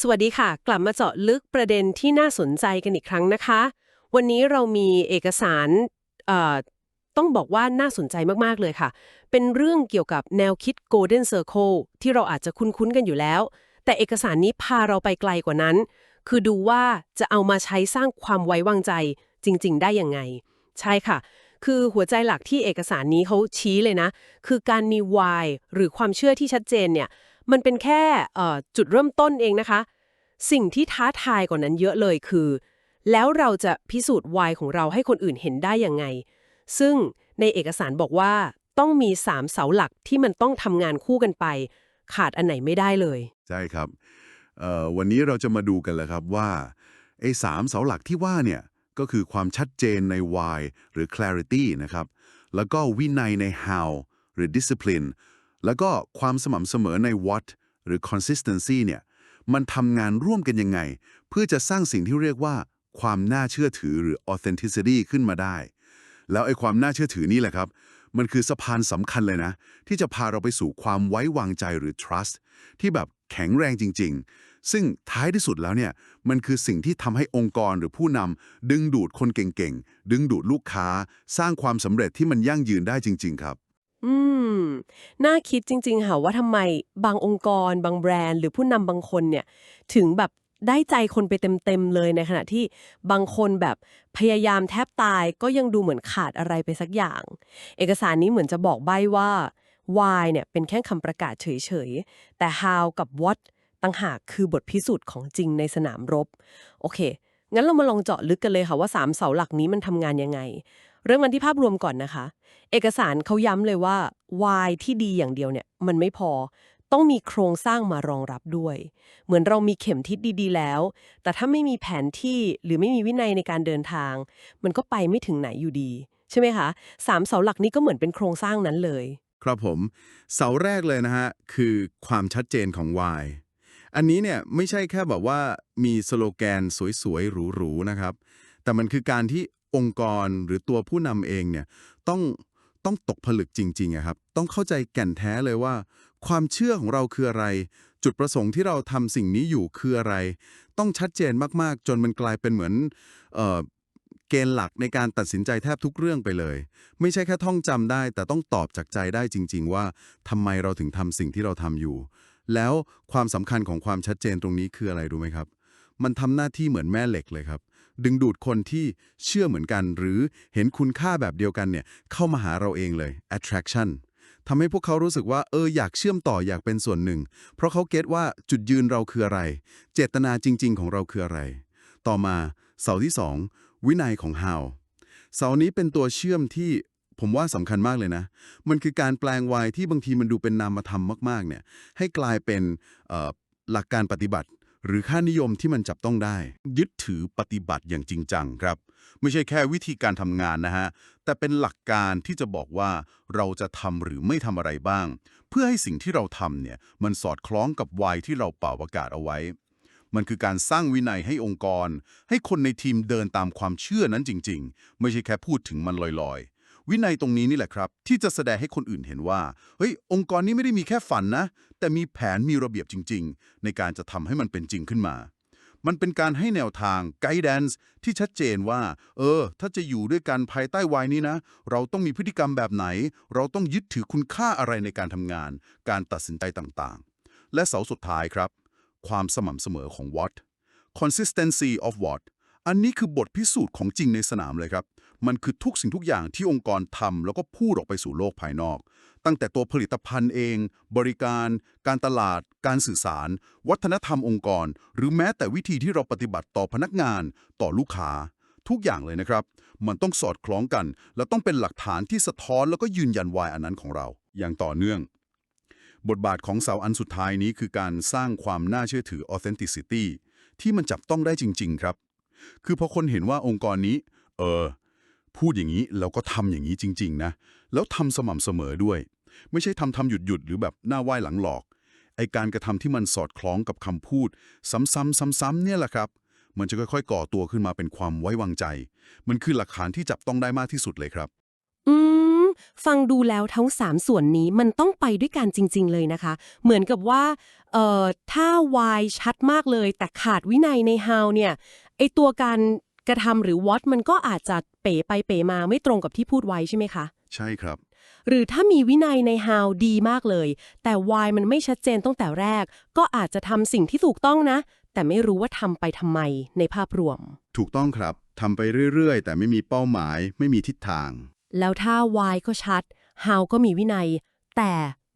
สวัสดีค่ะ กลับมาเจาะลึกประเด็นที่น่าสนใจกันอีกครั้งนะคะ วันนี้เรามีเอกสารเอ่อต้องบอกว่าน่าสนใจมาก ๆ เลยค่ะ เป็นเรื่องเกี่ยวกับแนวคิด Golden Circle ที่เราอาจจะคุ้น ๆ กันอยู่แล้ว แต่เอกสารนี้พาเราไปไกลกว่านั้น คือดูว่าจะเอามาใช้สร้างความไว้วางใจจริง ๆ ได้ยังไง ใช่ค่ะ คือหัวใจหลักที่เอกสารนี้เขาชี้เลยนะ คือการมี why หรือความเชื่อที่ชัดเจนเนี่ย มันเป็นแค่จุดเริ่มต้นเองนะคะ สิ่งที่ท้าทายกว่านนั้นเยอะเลยคือ แล้วเราจะพิสูจน์ why ของเราให้คนอื่นเห็นได้ยังไง ซึ่งในเอกสารบอกว่าต้องมี3เสาหลักที่มันต้องทำงานคู่กันไป ขาดอันไหนไม่ได้เลย ใช่ครับวันนี้เราจะมาดูกันเลยครับว่าไอ้สามเสาหลักที่ว่าเนี่ยก็คือความชัดเจนใน why หรือ clarity นะครับ แล้วก็วินัยใน how หรือ discipline แล้วก็ความสม่ำเสมอใน what หรือ consistency เนี่ย มันทำงานร่วมกันยังไง เพื่อจะสร้างสิ่งที่เรียกว่าความน่าเชื่อถือหรือ authenticity ขึ้นมาได้ แล้วไอ้ความน่าเชื่อถือนี่แหละครับ มันคือสะพานสำคัญเลยนะ ที่จะพาเราไปสู่ความไว้วางใจหรือ trust ที่แบบแข็งแรงจริง ๆ ซึ่งท้ายที่สุดแล้วเนี่ย มันคือสิ่งที่ทำให้องค์กรหรือผู้นำดึงดูดคนเก่งๆ ดึงดูดลูกค้า สร้างความสำเร็จที่มันยั่งยืนได้จริง ๆ ครับ อืม น่าคิดจริง ๆ ค่ะว่าทำไมบางองค์กร บางแบรนด์ หรือผู้นำบางคนเนี่ย ถึงแบบได้ใจคนไปเต็ม ๆ เลยในขณะที่บางคนแบบพยายามแทบตายก็ยังดูเหมือนขาดอะไรไปสักอย่าง เอกสารนี้เหมือนจะบอกใบ้ว่า why เนี่ยเป็นแค่คำประกาศเฉย ๆ แต่ how กับ what ตั้งหากคือบทพิสูจน์ของจริงในสนามรบ โอเค งั้นเรามาลองเจาะลึกกันเลยค่ะว่าสามเสาหลักนี้มันทำงานยังไง เริ่มกันที่ภาพรวมก่อนนะคะ เอกสารเขาย้ำเลยว่า why ที่ดีอย่างเดียวเนี่ยมันไม่พอ ต้องมีโครงสร้างมารองรับด้วย เหมือนเรามีเข็มทิศดีๆแล้ว แต่ถ้าไม่มีแผนที่หรือไม่มีวินัยในการเดินทาง มันก็ไปไม่ถึงไหนอยู่ดี ใช่ไหมคะสามเสาหลักนี้ก็เหมือนเป็นโครงสร้างนั้นเลย ครับผม เสาแรกเลยนะฮะคือความชัดเจนของ why อันนี้เนี่ยไม่ใช่แค่แบบว่ามีสโลแกนสวยๆหรูๆนะครับ แต่มันคือการที่ องค์กรหรือตัวผู้นำเองเนี่ยต้องต้องตกผลึกจริงๆครับ ต้องเข้าใจแก่นแท้เลยว่า ความเชื่อของเราคืออะไร จุดประสงค์ที่เราทำสิ่งนี้อยู่คืออะไร ต้องชัดเจนมากๆ จนมันกลายเป็นเหมือนเออเกณฑ์หลักในการตัดสินใจแทบทุกเรื่องไปเลย ไม่ใช่แค่ท่องจำได้ แต่ต้องตอบจากใจได้จริง ๆ ว่าทำไมเราถึงทำสิ่งที่เราทำอยู่ แล้วความสำคัญของความชัดเจนตรงนี้คืออะไรรู้ไหมครับ มันทำหน้าที่เหมือนแม่เหล็กเลยครับ ดึงดูดคนที่เชื่อเหมือนกัน หรือเห็นคุณค่าแบบเดียวกันเนี่ยเข้ามาหาเราเองเลย attraction ทำให้พวกเขารู้สึกว่าเอออยากเชื่อมต่ออยากเป็นส่วนหนึ่ง เพราะเขาเก็ตว่าจุดยืนเราคืออะไร เจตนาจริง ๆ ของเราคืออะไร ต่อมาเสาที่สองวินัยของ how เสานี้เป็นตัวเชื่อมที่ผมว่าสำคัญมากเลยนะ มันคือการแปลงวายที่บางทีมันดูเป็นนามธรรมมากๆเนี่ยให้กลายเป็นหลักการปฏิบัติ หรือค่านิยมที่มันจับต้องได้ ยึดถือปฏิบัติอย่างจริงจังครับ ไม่ใช่แค่วิธีการทำงานนะฮะ แต่เป็นหลักการที่จะบอกว่าเราจะทำหรือไม่ทำอะไรบ้าง เพื่อให้สิ่งที่เราทำเนี่ยมันสอดคล้องกับวัยที่เราเป่าประกาศเอาไว้ มันคือการสร้างวินัยให้องค์กร ให้คนในทีมเดินตามความเชื่อนั้นจริง ๆ ไม่ใช่แค่พูดถึงมันลอยๆ วินัยตรงนี้นี่แหละครับ ที่จะแสดงให้คนอื่นเห็นว่า เฮ้ย องค์กรนี้ไม่ได้มีแค่ฝันนะ แต่มีแผนมีระเบียบจริง ๆ ในการจะทำให้มันเป็นจริงขึ้นมา มันเป็นการให้แนวทาง guidance ที่ชัดเจนว่า เออ ถ้าจะอยู่ด้วยกันภายใต้วายนี้นะ เราต้องมีพฤติกรรมแบบไหน เราต้องยึดถือคุณค่าอะไรในการทำงาน การตัดสินใจต่างๆ และเสาสุดท้ายครับ ความสม่ำเสมอของ what consistency of what อันนี้คือบทพิสูจน์ของจริงในสนามเลยครับ มันคือทุกสิ่งทุกอย่างที่องค์กรทำแล้วก็พูดออกไปสู่โลกภายนอก ตั้งแต่ตัวผลิตภัณฑ์เอง บริการ การตลาด การสื่อสาร วัฒนธรรมองค์กร หรือแม้แต่วิธีที่เราปฏิบัติต่อพนักงาน ต่อลูกค้า ทุกอย่างเลยนะครับ มันต้องสอดคล้องกัน และต้องเป็นหลักฐานที่สะท้อนแล้วก็ยืนยันวายอันนั้นของเรา อย่างต่อเนื่องบทบาทของเสาอันสุดท้ายนี้คือการสร้างความน่าเชื่อถือ authenticity ที่มันจับต้องได้จริง ๆ ครับ คือพอคนเห็นว่าองค์กรนี้ เออ พูดอย่างนี้แล้วก็ทำอย่างนี้จริง ๆ นะ แล้วทำสม่ำเสมอด้วย ไม่ใช่ทำทำหยุดหยุดหรือแบบหน้าไหว้หลังหลอกไอการกระทำที่มันสอดคล้องกับคำพูด ซ้ำๆซ้ำๆเนี่ยแหละครับ มันจะค่อยๆ ก่อตัวขึ้นมาเป็นความไว้วางใจ มันคือหลักฐานที่จับต้องได้มากที่สุดเลยครับ อืม ฟังดูแล้วทั้ง 3 ส่วนนี้มันต้องไปด้วยกันจริง ๆ เลยนะคะ เหมือนกับว่า เอ่อ ถ้า why ชัดมากเลย แต่ขาดวินัยใน how เนี่ย ไอตัวการ กระทำหรือ what มันก็อาจจะเป๋ไปเป๋มาไม่ตรงกับที่พูดไว้ใช่ไหมคะ ใช่ครับ หรือถ้ามีวินัยใน how ดีมากเลย แต่ why มันไม่ชัดเจนตั้งแต่แรก ก็อาจจะทำสิ่งที่ถูกต้องนะ แต่ไม่รู้ว่าทำไปทำไมในภาพรวม ถูกต้องครับทำไปเรื่อยๆ แต่ไม่มีเป้าหมาย ไม่มีทิศทาง แล้วถ้า why ก็ชัด how ก็มีวินัย แต่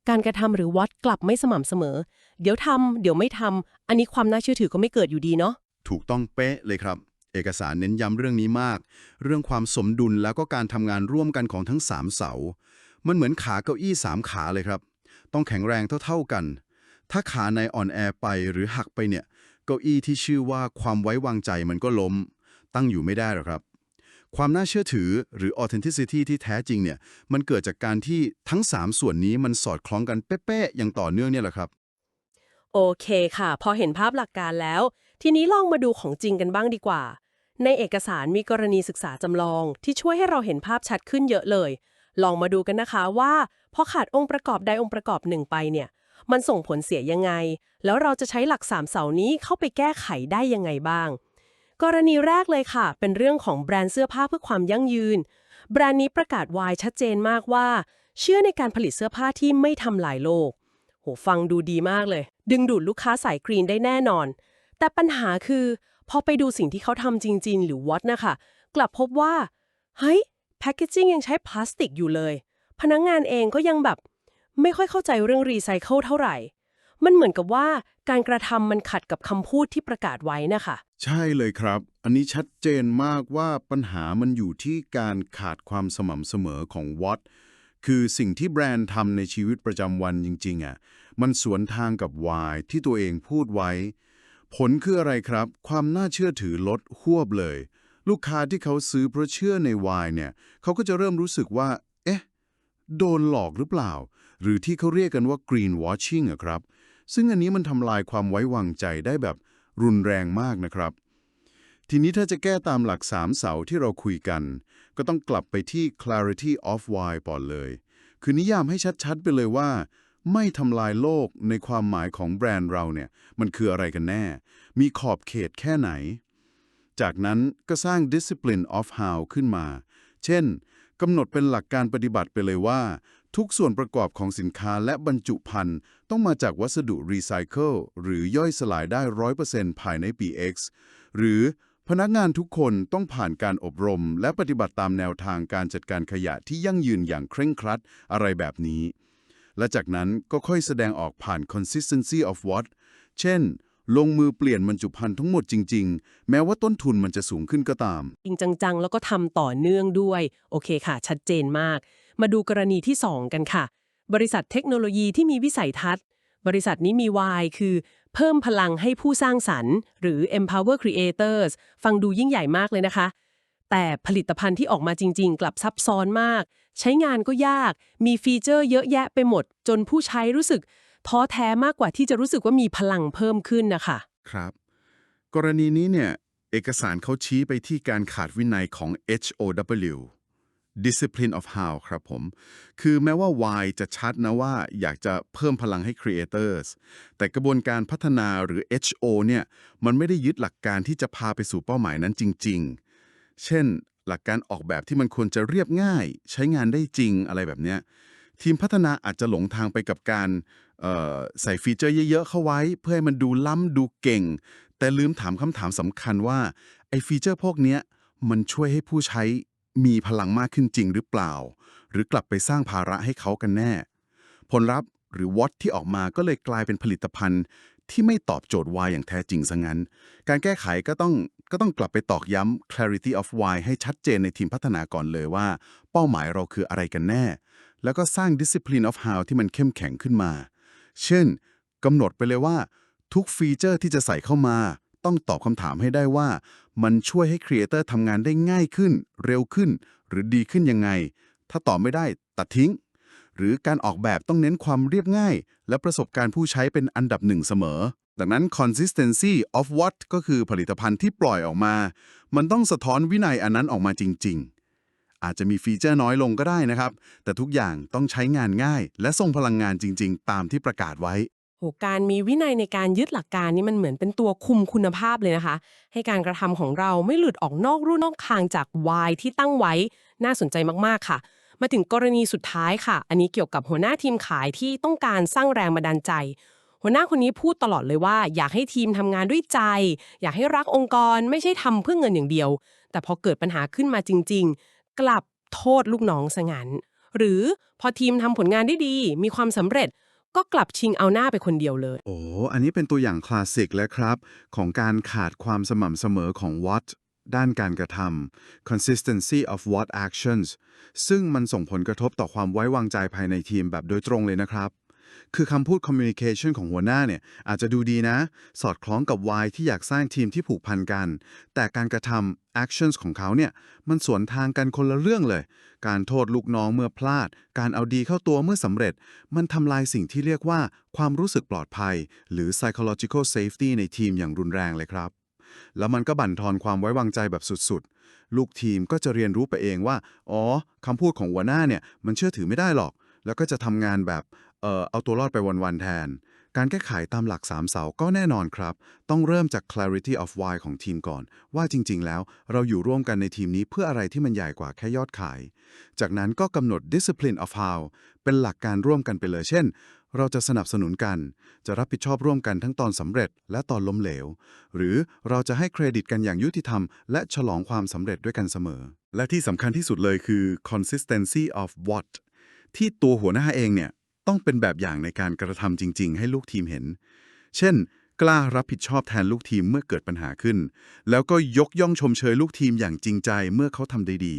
การกระทำหรือ what กลับไม่สม่ำเสมอ เดี๋ยวทำเดี๋ยวไม่ทำอันนี้ความน่าเชื่อถือก็ไม่เกิดอยู่ดีเนาะถูกต้องเป๊ะเลยครับ เอกสารเน้นย้ำเรื่องนี้มาก เรื่องความสมดุลแล้วก็การทำงานร่วมกันของทั้ง3เสา มันเหมือนขาเก้าอี้3ขาเลยครับ ต้องแข็งแรงเท่าๆกัน ถ้าขาในอ่อนแอไปหรือหักไปเนี่ย เก้าอี้ที่ชื่อว่าความไว้วางใจมันก็ล้ม ตั้งอยู่ไม่ได้หรอกครับ ความน่าเชื่อถือหรือ authenticity ที่แท้จริงเนี่ย มันเกิดจากการที่ทั้ง 3 ส่วนนี้มันสอดคล้องกันเป๊ะๆอย่างต่อเนื่องเนี่ยแหละครับ โอเคค่ะ พอเห็นภาพหลักการแล้ว ทีนี้ลองมาดูของจริงกันบ้างดีกว่า ในเอกสารมีกรณีศึกษาจำลองที่ช่วยให้เราเห็นภาพชัดขึ้นเยอะเลย ลองมาดูกันนะคะว่าพอขาดองค์ประกอบใดองค์ประกอบหนึ่งไปเนี่ย มันส่งผลเสียยังไง แล้วเราจะใช้หลักสามเสานี้เข้าไปแก้ไขได้ยังไงบ้าง กรณีแรกเลยค่ะ เป็นเรื่องของแบรนด์เสื้อผ้าเพื่อความยั่งยืน แบรนด์นี้ประกาศวายชัดเจนมากว่า เชื่อในการผลิตเสื้อผ้าที่ไม่ทำลายโลก โหฟังดูดีมากเลย ดึงดูดลูกค้าสายกรีนได้แน่นอน แต่ปัญหาคือ พอไปดูสิ่งที่เขาทำจริง ๆ หรือวอตนะคะ กลับพบว่า เฮ้ย แพคเกจิ้งยังใช้พลาสติกอยู่เลย พนักงงานเองก็ยังแบบ ไม่ค่อยเข้าใจเรื่องรีไซเคิลเท่าไหร่ มันเหมือนกับว่าการกระทำมันขัดกับคำพูดที่ประกาศไว้นะคะ ใช่เลยครับ อันนี้ชัดเจนมากว่าปัญหามันอยู่ที่การขาดความสม่ำเสมอของวัตคือสิ่งที่แบรนด์ทำในชีวิตประจำวันจริงๆอะ มันสวนทางกับวายที่ตัวเองพูดไว้ ผลคืออะไรครับ ความน่าเชื่อถือลดหวบเลย ลูกค้าที่เขาซื้อเพราะเชื่อในวายเนี่ยเขาก็จะเริ่มรู้สึกว่า เอ๊ะ โดนหลอกหรือเปล่า หรือที่เขาเรียกกันว่า green washing อะครับ ซึ่งอันนี้มันทำลายความไว้วางใจได้แบบรุนแรงมากนะครับ ทีนี้ถ้าจะแก้ตามหลัก3เสาที่เราคุยกัน ก็ต้องกลับไปที่ clarity of why ก่อนเลย คือนิยามให้ชัดๆไปเลยว่า ไม่ทำลายโลกในความหมายของแบรนด์เราเนี่ยมันคืออะไรกันแน่ มีขอบเขตแค่ไหน จากนั้นก็สร้าง discipline of how ขึ้นมา เช่นกำหนดเป็นหลักการปฏิบัติไปเลยว่า ทุกส่วนประกอบของสินค้าและบรรจุภัณฑ์ต้องมาจากวัสดุรีไซเคิลหรือย่อยสลายได้ 100%ภายในปี X หรือพนักงานทุกคนต้องผ่านการอบรม และปฏิบัติตามแนวทางการจัดการขยะที่ยั่งยืนอย่างเคร่งครัดอะไรแบบนี้ และจากนั้นก็ค่อยแสดงออกผ่าน consistency of what เช่น ลงมือเปลี่ยนบรรจุภัณฑ์ทั้งหมดจริง ๆ แม้ว่าต้นทุนมันจะสูงขึ้นก็ตาม จริงจังๆ แล้วก็ทำต่อเนื่องด้วย โอเคค่ะ ชัดเจนมาก มาดูกรณีที่ 2 กันค่ะ บริษัทเทคโนโลยีที่มีวิสัยทัศน์ บริษัทนี้มี Y คือ เพิ่มพลังให้ผู้สร้างสรรค์ หรือ empower creators ฟังดูยิ่งใหญ่มากเลยนะคะ แต่ผลิตภัณฑ์ที่ออกมาจริง ๆ กลับซับซ้อนมาก ใช้งานก็ยาก มีฟีเจอร์เยอะแยะไปหมด จนผู้ใช้รู้สึกท้อแท้มากกว่าที่จะรู้สึกว่ามีพลังเพิ่มขึ้นนะคะครับ กรณีนี้เนี่ย เอกสารเขาชี้ไปที่การขาดวินัยของ HOW Discipline of How ครับผม คือแม้ว่า Y จะชัดนะว่าอยากจะเพิ่มพลังให้ Creators แต่กระบวนการพัฒนาหรือ HO เนี่ย มันไม่ได้ยึดหลักการที่จะพาไปสู่เป้าหมายนั้นจริง ๆ เช่น หลักการออกแบบที่มันควรจะเรียบง่าย ใช้งานได้จริงอะไรแบบเนี้ยทีมพัฒนาอาจจะหลงทางไปกับการใส่ฟีเจอร์เยอะ ๆ เข้าไว้ เพื่อให้มันดูล้ำดูเก่ง แต่ลืมถามคำถามสำคัญว่าไอ้ฟีเจอร์พวกเนี้ยมันช่วยให้ผู้ใช้มีพลังมากขึ้นจริงหรือเปล่า หรือกลับไปสร้างภาระให้เขากันแน่ ผลลัพธ์หรือวอตที่ออกมาก็เลยกลายเป็นผลิตภัณฑ์ที่ไม่ตอบโจทย์ why อย่างแท้จริงซะงั้น การแก้ไขก็ต้อง ก็ต้องกลับไปตอกย้ำ clarity of why ให้ชัดเจนในทีมพัฒนาก่อนเลยว่า เป้าหมายเราคืออะไรกันแน่ แล้วก็สร้าง discipline of how ที่มันเข้มแข็งขึ้นมา เช่นกำหนดไปเลยว่า ทุกฟีเจอร์ที่จะใส่เข้ามา ต้องตอบคำถามให้ได้ว่า มันช่วยให้ครีเอเตอร์ทำงานได้ง่ายขึ้น เร็วขึ้น หรือดีขึ้นยังไง ถ้าตอบไม่ได้ตัดทิ้ง หรือการออกแบบต้องเน้นความเรียบง่าย และประสบการณ์ผู้ใช้เป็นอันดับหนึ่งเสมอ ดังนั้น consistency of what ก็คือผลิตภัณฑ์ที่ปล่อยออกมา มันต้องสะท้อนวินัยอันนั้นออกมาจริง ๆ อาจจะมีฟีเจอร์น้อยลงก็ได้นะครับ แต่ทุกอย่างต้องใช้งานง่าย และส่งพลังงานจริง ๆ ตามที่ประกาศไว้โหการมีวินัยในการยึดหลักการนี่มันเหมือนเป็นตัวคุมคุณภาพเลยนะคะ ให้การกระทำของเราไม่หลุดออกนอกรูนอกทางจากวายที่ตั้งไว้ น่าสนใจมากๆค่ะ มาถึงกรณีสุดท้ายค่ะ อันนี้เกี่ยวกับหัวหน้าทีมขายที่ต้องการสร้างแรงบันดาลใจ หัวหน้าคนนี้พูดตลอดเลยว่า อยากให้ทีมทำงานด้วยใจ อยากให้รักองค์กรไม่ใช่ทำเพื่อเงินอย่างเดียว แต่พอเกิดปัญหาขึ้นมาจริง ๆ กลับโทษลูกน้องซะงั้น หรือพอทีมทำผลงานได้ดี มีความสำเร็จก็กลับชิงเอาหน้าไปคนเดียวเลย โอ้ อันนี้เป็นตัวอย่างคลาสสิกแล้วครับ ของการขาดความสม่ำเสมอของ what ด้านการกระทำ consistency of what actions ซึ่งมันส่งผลกระทบต่อความไว้วางใจภายในทีมแบบโดยตรงเลยนะครับ คือคำพูด communication ของหัวหน้าเนี่ยอาจจะดูดีนะ สอดคล้องกับ why ที่อยากสร้างทีมที่ผูกพันกัน แต่การกระทำ actions ของเขาเนี่ยมันสวนทางกันคนละเรื่องเลย การโทษลูกน้องเมื่อพลาด การเอาดีเข้าตัวเมื่อสำเร็จ มันทำลายสิ่งที่เรียกว่า ความรู้สึกปลอดภัย หรือ psychological safety ในทีมอย่างรุนแรงเลยครับ แล้วมันก็บั่นทอนความไว้วางใจแบบสุดๆลูกทีมก็จะเรียนรู้ไปเองว่า อ๋อ คำพูดของหัวหน้าเนี่ย มันเชื่อถือไม่ได้หรอก แล้วก็จะทำงานแบบ เอ่อเอาตัวรอดไปวันๆแทน การแก้ไขตามหลักสามเสาก็แน่นอนครับ ต้องเริ่มจาก clarity of why ของทีมก่อน ว่าจริง ๆ แล้วเราอยู่ร่วมกันในทีมนี้เพื่ออะไรที่มันใหญ่กว่าแค่ยอดขาย จากนั้นก็กำหนด discipline of how เป็นหลักการร่วมกันไปเลย เช่น เราจะสนับสนุนกัน จะรับผิดชอบร่วมกันทั้งตอนสำเร็จและตอนล้มเหลว หรือเราจะให้เครดิตกันอย่างยุติธรรม และฉลองความสำเร็จด้วยกันเสมอ และที่สำคัญที่สุดเลยคือ consistency of what ที่ตัวหัวหน้าเองเนี่ย ต้องเป็นแบบอย่างในการกระทำจริง ๆ ให้ลูกทีมเห็น เช่น กล้ารับผิดชอบแทนลูกทีมเมื่อเกิดปัญหาขึ้น แล้วก็ยกย่องชมเชยลูกทีมอย่างจริงใจเมื่อเขาทำได้ดี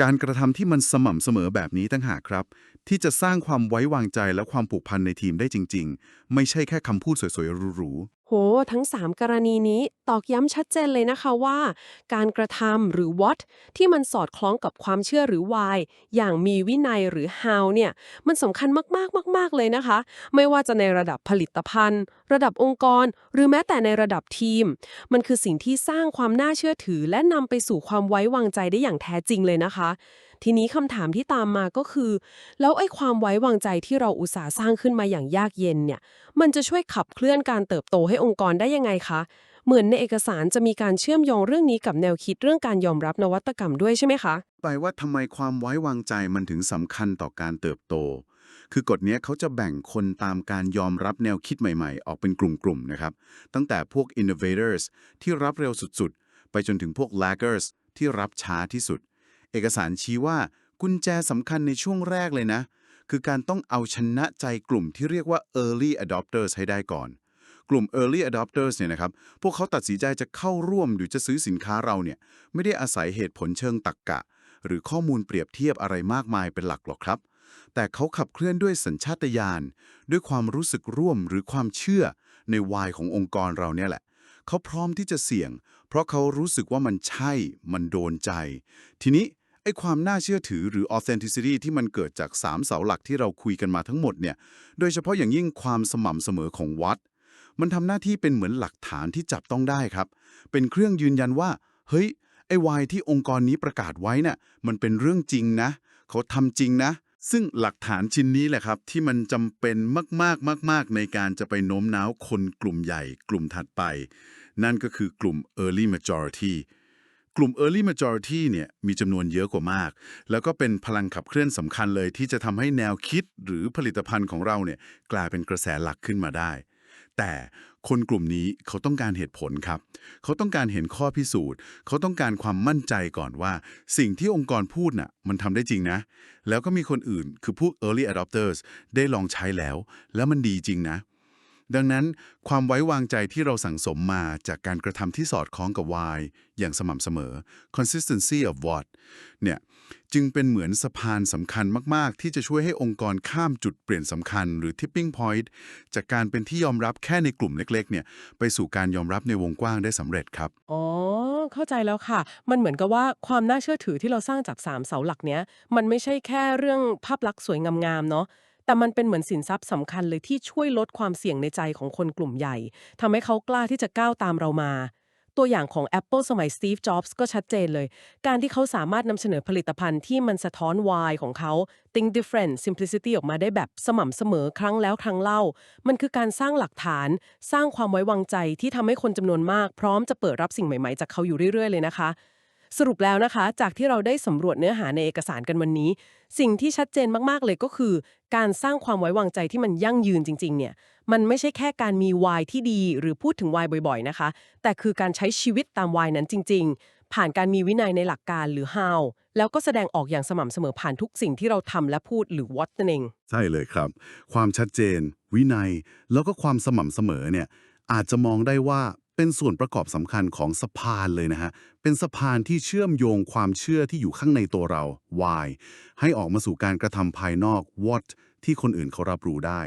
การกระทำที่มันสม่ำเสมอแบบนี้ตั้งหากครับ ที่จะสร้างความไว้วางใจและความผูกพันในทีมได้จริง ๆ ไม่ใช่แค่คำพูดสวยๆหรูๆ ทั้ง 3 กรณีนี้ตอกย้ำชัดเจนเลยนะคะว่า การกระทำหรือ what ที่มันสอดคล้องกับความเชื่อหรือ why อย่างมีวินัยหรือ how เนี่ย มันสำคัญมากๆมาก ๆ เลยนะคะ ไม่ว่าจะในระดับผลิตภัณฑ์ ระดับองค์กร หรือแม้แต่ในระดับทีม มันคือสิ่งที่สร้างความน่าเชื่อถือ และนำไปสู่ความไว้วางใจได้อย่างแท้จริงเลยนะคะ ทีนี้คำถามที่ตามมาก็คือ แล้วไอ้ความไว้วางใจที่เราอุตสาห์สร้างขึ้นมาอย่างยากเย็นเนี่ย มันจะช่วยขับเคลื่อนการเติบโตให้องค์กรได้ยังไงคะ เหมือนในเอกสารจะมีการเชื่อมโยงเรื่องนี้กับแนวคิดเรื่องการยอมรับนวัตกรรมด้วยใช่ไหมคะไปว่าทำไมความไว้วางใจมันถึงสำคัญต่อการเติบโต คือกฎนี้เขาจะแบ่งคนตามการยอมรับแนวคิดใหม่ๆ ออกเป็นกลุ่มๆนะครับ ตั้งแต่พวก innovators ที่รับเร็วสุดๆ ไปจนถึงพวก laggers ที่รับช้าที่สุด เอกสารชี้ว่ากุญแจสำคัญในช่วงแรกเลยนะ คือการต้องเอาชนะใจกลุ่มที่เรียกว่า early adopters ให้ได้ก่อน กลุ่ม early adopters เนี่ยนะครับ พวกเขาตัดสินใจจะเข้าร่วมหรือจะซื้อสินค้าเราเนี่ย ไม่ได้อาศัยเหตุผลเชิงตรรกกะ หรือข้อมูลเปรียบเทียบอะไรมากมายเป็นหลักหรอกครับ แต่เขาขับเคลื่อนด้วยสัญชาตญาณ ด้วยความรู้สึกร่วมหรือความเชื่อในวายขององค์กรเราเนี่ยแหละเขาพร้อมที่จะเสี่ยง เพราะเขารู้สึกว่ามันใช่ มันโดนใจ ทีนี้ ไอ้ความน่าเชื่อถือหรือ authenticity ที่มันเกิดจาก 3 เสาหลักที่เราคุยกันมาทั้งหมดเนี่ย โดยเฉพาะอย่างยิ่งความสม่ำเสมอของวัด มันทำหน้าที่เป็นเหมือนหลักฐานที่จับต้องได้ครับ เป็นเครื่องยืนยันว่า เฮ้ย ไอ้วายที่องค์กรนี้ประกาศไว้น่ะ มันเป็นเรื่องจริงนะ เขาทำจริงนะ ซึ่งหลักฐานชิ้นนี้แหละครับ ที่มันจำเป็นมากๆมาก ๆ ในการจะไปโน้มน้าวคนกลุ่มใหญ่ กลุ่มถัดไป นั่นก็คือกลุ่ม early majority กลุ่ม early majority เนี่ยมีจำนวนเยอะกว่ามาก แล้วก็เป็นพลังขับเคลื่อนสำคัญเลยที่จะทำให้แนวคิดหรือผลิตภัณฑ์ของเราเนี่ยกลายเป็นกระแสหลักขึ้นมาได้ แต่คนกลุ่มนี้เขาต้องการเหตุผลครับ เขาต้องการเห็นข้อพิสูจน์ เขาต้องการความมั่นใจก่อนว่า สิ่งที่องค์กรพูดน่ะมันทำได้จริงนะ แล้วก็มีคนอื่นคือพวก early adopters ได้ลองใช้แล้ว แล้วมันดีจริงนะ ดังนั้นความไว้วางใจที่เราสั่งสมมาจากการกระทำที่สอดคล้องกับ why อย่างสม่ำเสมอ consistency of what เนี่ยจึงเป็นเหมือนสะพานสำคัญมาก ๆ ที่จะช่วยให้องค์กรข้ามจุดเปลี่ยนสำคัญหรือ tipping point จากการเป็นที่ยอมรับแค่ในกลุ่มเล็ก ๆ เนี่ยไปสู่การยอมรับในวงกว้างได้สำเร็จครับ อ๋อ เข้าใจแล้วค่ะ มันเหมือนกับว่าความน่าเชื่อถือที่เราสร้างจาก 3 เสาหลักเนี้ย มันไม่ใช่แค่เรื่องภาพลักษณ์สวยงามๆเนาะ แต่มันเป็นเหมือนสินทรัพย์สำคัญเลยที่ช่วยลดความเสี่ยงในใจของคนกลุ่มใหญ่ทำให้เขากล้าที่จะก้าวตามเรามา ตัวอย่างของ Apple สมัย Steve Jobs ก็ชัดเจนเลย การที่เขาสามารถนำเสนอผลิตภัณฑ์ที่มันสะท้อน why ของเขา think different simplicity ออกมาได้แบบสม่ำเสมอครั้งแล้วครั้งเล่า มันคือการสร้างหลักฐาน สร้างความไว้วางใจที่ทำให้คนจำนวนมาก พร้อมจะเปิดรับสิ่งใหม่ๆ จากเขาอยู่เรื่อยๆ เลยนะคะ สรุปแล้วนะคะ จากที่เราได้สำรวจเนื้อหาในเอกสารกันวันนี้ สิ่งที่ชัดเจนมากๆเลยก็คือ การสร้างความไว้วางใจที่มันยั่งยืนจริง ๆ เนี่ย มันไม่ใช่แค่การมีวายที่ดี หรือพูดถึงวายบ่อย ๆ นะคะ แต่คือการใช้ชีวิตตามวายนั้นจริง ๆ ผ่านการมีวินัยในหลักการหรือ how แล้วก็แสดงออกอย่างสม่ำเสมอผ่านทุกสิ่งที่เราทำและพูดหรือ what นั่นเอง ใช่เลยครับ ความชัดเจน วินัย แล้วก็ความสม่ำเสมอเนี่ยอาจจะมองได้ว่า เป็นส่วนประกอบสำคัญของสะพานเลยนะฮะ เป็นสะพานที่เชื่อมโยงความเชื่อที่อยู่ข้างในตัวเรา why ให้ออกมาสู่การกระทำภายนอก what ที่คนอื่นเขารับรู้ได้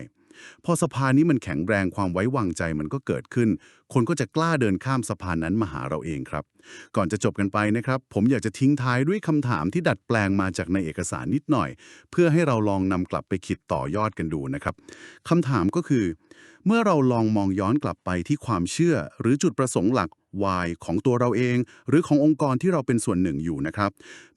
พอสะพานนี้มันแข็งแรงความไว้วางใจมันก็เกิดขึ้น คนก็จะกล้าเดินข้ามสะพานนั้นมาหาเราเองครับ ก่อนจะจบกันไปนะครับ ผมอยากจะทิ้งท้ายด้วยคำถามที่ดัดแปลงมาจากในเอกสารนิดหน่อย เพื่อให้เราลองนำกลับไปคิดต่อยอดกันดูนะครับคำถามก็คือ เมื่อเราลองมองย้อนกลับไปที่ความเชื่อ หรือจุดประสงค์หลัก why ของตัวเราเอง หรือขององค์กรที่เราเป็นส่วนหนึ่งอยู่นะครับ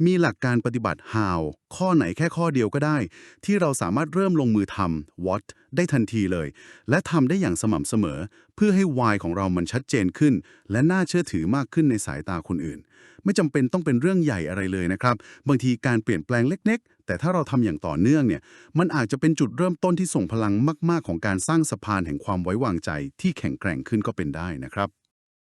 มีหลักการปฏิบัติ how ข้อไหนแค่ข้อเดียวก็ได้ ที่เราสามารถเริ่มลงมือทำ what ได้ทันทีเลย และทำได้อย่างสม่ำเสมอ เพื่อให้ why ของเรามันชัดเจนขึ้น และน่าเชื่อถือมากขึ้นในสายตาคนอื่น ไม่จำเป็นต้องเป็นเรื่องใหญ่อะไรเลยนะครับ บางทีการเปลี่ยนแปลงเล็ก แต่ถ้าเราทำอย่างต่อเนื่องเนี่ยมันอาจจะเป็นจุดเริ่มต้นที่ส่งพลังมาก ๆ ของการสร้างสะพานแห่งความไว้วางใจที่แข็งแกร่งขึ้นก็เป็นได้นะครับ